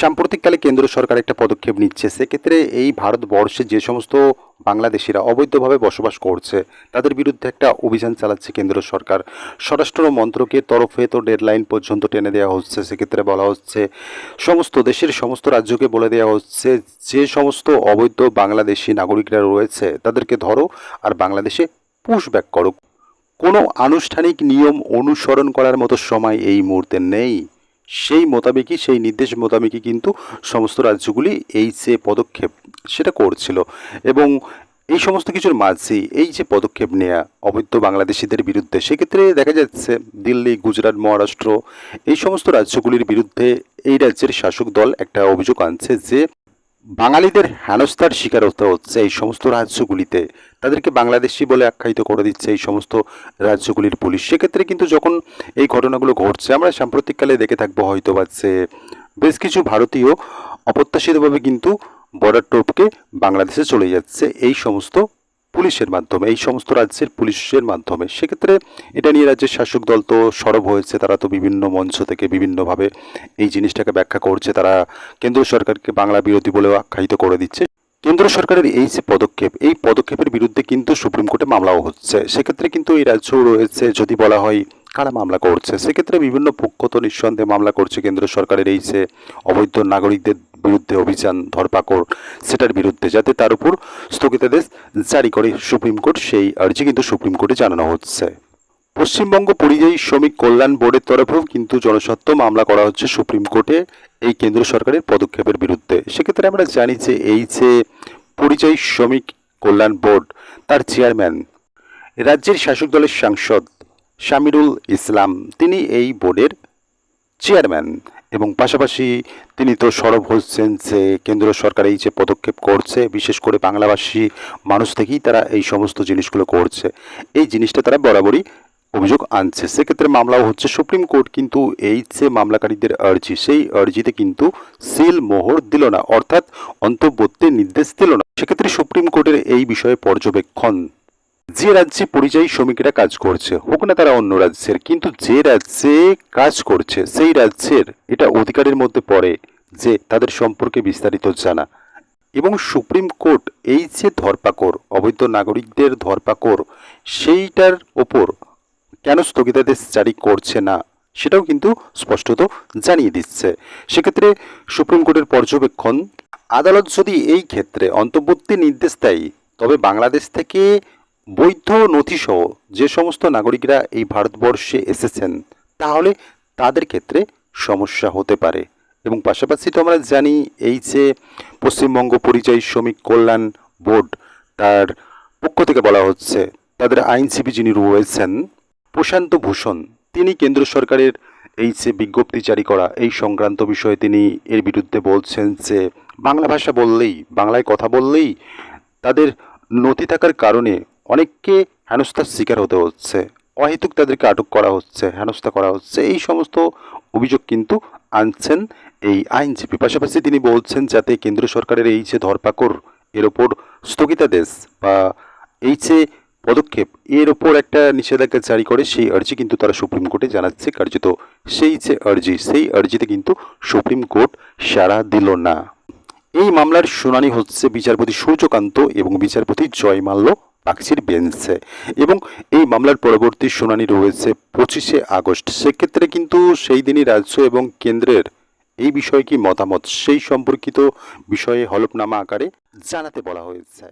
সাম্প্রতিককালে কেন্দ্র সরকার একটা পদক্ষেপ নিচ্ছে, সেক্ষেত্রে এই ভারতবর্ষে যে সমস্ত বাংলাদেশিরা অবৈধভাবে বসবাস করছে, তাদের বিরুদ্ধে একটা অভিযান চালাচ্ছে কেন্দ্র সরকার। স্বরাষ্ট্র মন্ত্রকের তরফে তো ডেডলাইন পর্যন্ত টেনে দেওয়া হচ্ছে, সেক্ষেত্রে বলা হচ্ছে সমস্ত দেশের সমস্ত রাজ্যকে বলে দেওয়া হচ্ছে যে সমস্ত অবৈধ বাংলাদেশি নাগরিকরা রয়েছে, তাদেরকে ধরো আর বাংলাদেশে পুশব্যাক করো। কোনো আনুষ্ঠানিক নিয়ম অনুসরণ করার মতো সময় এই মুহূর্তে নেই। সেই মোতাবেকই, সেই নির্দেশ মোতাবেকই কিন্তু সমস্ত রাজ্যগুলি এই যে পদক্ষেপ সেটা করছিল। এবং এই সমস্ত কিছুর মাঝেই এই যে পদক্ষেপ নেওয়া অবৈধ বাংলাদেশিদের বিরুদ্ধে, সেক্ষেত্রে দেখা যাচ্ছে দিল্লি, গুজরাট, মহারাষ্ট্র এই সমস্ত রাজ্যগুলির বিরুদ্ধে এই রাজ্যের শাসক দল একটা অভিযোগ আনছে যে বাঙালিদের হেনস্থার শিকার হতে হচ্ছে এই সমস্ত রাজ্যগুলিতে। তাদেরকে বাংলাদেশি বলে আখ্যায়িত করে দিচ্ছে এই সমস্ত রাজ্যগুলির পুলিশ। সেক্ষেত্রে কিন্তু যখন এই ঘটনাগুলো ঘটছে, আমরা সাম্প্রতিককালে দেখে থাকব হয়তো বা যে বেশ কিছু ভারতীয় অপ্রত্যাশিতভাবে কিন্তু বর্ডার টোপকে বাংলাদেশে চলে যাচ্ছে এই সমস্ত পুলিশের মাধ্যমে, এই সমস্ত রাজ্যের পুলিশের মাধ্যমে। সেক্ষেত্রে এটা নিয়ে রাজ্যের শাসক দল তো সরব হয়েছে, তারা তো বিভিন্ন মঞ্চ থেকে বিভিন্নভাবে এই জিনিসটাকে ব্যাখ্যা করছে, তারা কেন্দ্র সরকারকে বাংলা বিরোধী বলেও আখ্যায়িত করে দিচ্ছে। কেন্দ্র সরকারের এই যে পদক্ষেপ, এই পদক্ষেপের বিরুদ্ধে কিন্তু সুপ্রিম কোর্টে মামলাও হচ্ছে। সেক্ষেত্রে কিন্তু এই রাজ্য রয়েছে, যদি বলা হয় কারা মামলা করছে? সেক্ষেত্রে বিভিন্ন পক্ষ তো নিঃসন্দেহে মামলা করছে কেন্দ্র সরকারের এই যে অবৈধ নাগরিকদের বিরুদ্ধে অভিযান, ধরপাকড়, সেটার বিরুদ্ধে, যাতে তার উপর স্থগিতাদেশ জারি করে সুপ্রিম কোর্ট, সেই আর্জি কিন্তু সুপ্রিম কোর্টে জানানো হচ্ছে। পশ্চিমবঙ্গ পরিযায়ী শ্রমিক কল্যাণ বোর্ডের তরফেও কিন্তু জনস্বার্থ মামলা করা হচ্ছে সুপ্রিম কোর্টে এই কেন্দ্র সরকারের পদক্ষেপের বিরুদ্ধে। সেক্ষেত্রে আমরা জানি যে এই যে পরিযায়ী শ্রমিক কল্যাণ বোর্ড, তার চেয়ারম্যান, রাজ্যের শাসক দলের সাংসদ শামিরুল ইসলাম, তিনি এই বোর্ডের চেয়ারম্যান এবং পাশাপাশি তিনি তো সরব হচ্ছেন যে কেন্দ্র সরকার এই যে পদক্ষেপ করছে, বিশেষ করে বাংলাভাষী মানুষ থেকেই তারা এই সমস্ত জিনিসগুলো করছে। এই জিনিসটা তারা বরাবরই অভিযোগ আনছে। সেক্ষেত্রে মামলাও হচ্ছে সুপ্রিম কোর্ট, কিন্তু এই যে মামলাকারীদের আর্জি, সেই আর্জিতে কিন্তু সিল মোহর দিল না, অর্থাৎ অন্তর্বর্তীর নির্দেশ দিল না। সেক্ষেত্রে সুপ্রিম কোর্টের এই বিষয়ে পর্যবেক্ষণ। যে রাজ্যে পরিযায়ী শ্রমিকেরা কাজ করছে, হোক না তারা অন্য রাজ্যের, কিন্তু যে রাজ্যে কাজ করছে, সেই রাজ্যের এটা অধিকারের মধ্যে পড়ে যে তাদের সম্পর্কে বিস্তারিত জানা। এবং সুপ্রিম কোর্ট এই যে ধরপাকড়, অবৈধ নাগরিকদের ধরপাকড়, সেইটার ওপর কেন স্থগিতাদেশ জারি করছে না, সেটাও কিন্তু স্পষ্টত জানিয়ে দিচ্ছে। সেক্ষেত্রে সুপ্রিম কোর্টের পর্যবেক্ষণ, আদালত যদি এই ক্ষেত্রে অন্তর্বর্তী নির্দেশ দেয়, তবে বাংলাদেশ থেকে বৈধ নথিসহ যে সমস্ত নাগরিকরা এই ভারতবর্ষে এসেছেন, তাহলে তাদের ক্ষেত্রে সমস্যা হতে পারে। এবং পাশাপাশি তো আমরা জানি, এই যে পশ্চিমবঙ্গ পরিযায়ী শ্রমিক কল্যাণ বোর্ড, তার পক্ষ থেকে বলা হচ্ছে, তাদের আইনজীবী যিনি রয়েছেন প্রশান্ত ভূষণ, তিনি কেন্দ্র সরকারের এই যে বিজ্ঞপ্তি জারি করা এই সংক্রান্ত বিষয়ে তিনি এর বিরুদ্ধে বলছেন যে, বাংলা ভাষা বললেই, বাংলায় কথা বললেই তাদের নথি থাকার কারণে অনেককে হেনস্থার শিকার হতে হচ্ছে, অহেতুক তাদেরকে আটক করা হচ্ছে, হেনস্থা করা হচ্ছে, এই সমস্ত অভিযোগ কিন্তু আনছেন এই আইনজীবী। পাশাপাশি তিনি বলছেন যাতে কেন্দ্র সরকারের এই যে ধরপাকড়, এর ওপর স্থগিতাদেশ বা এই যে পদক্ষেপ। এর ওপর একটা নিষেধাজ্ঞা জারি করে সেই আর্জি কিন্তু তারা সুপ্রিম কোর্টে জানাচ্ছে, কার্যত সেই যে আর্জি, সেই আর্জিতে কিন্তু সুপ্রিম কোর্ট সাড়া দিল না। এই মামলার শুনানি হচ্ছে বিচারপতি সূর্যকান্ত এবং বিচারপতি জয়মাল্য বাগচির বেঞ্চে এবং এই মামলার পরবর্তী শুনানি রয়েছে পঁচিশে আগস্ট। সেক্ষেত্রে কিন্তু সেই দিনই রাজ্য এবং কেন্দ্রের এই বিষয়ে কি মতামত? সেই সম্পর্কিত বিষয়ে হলফনামা আকারে জানাতে বলা হয়েছে।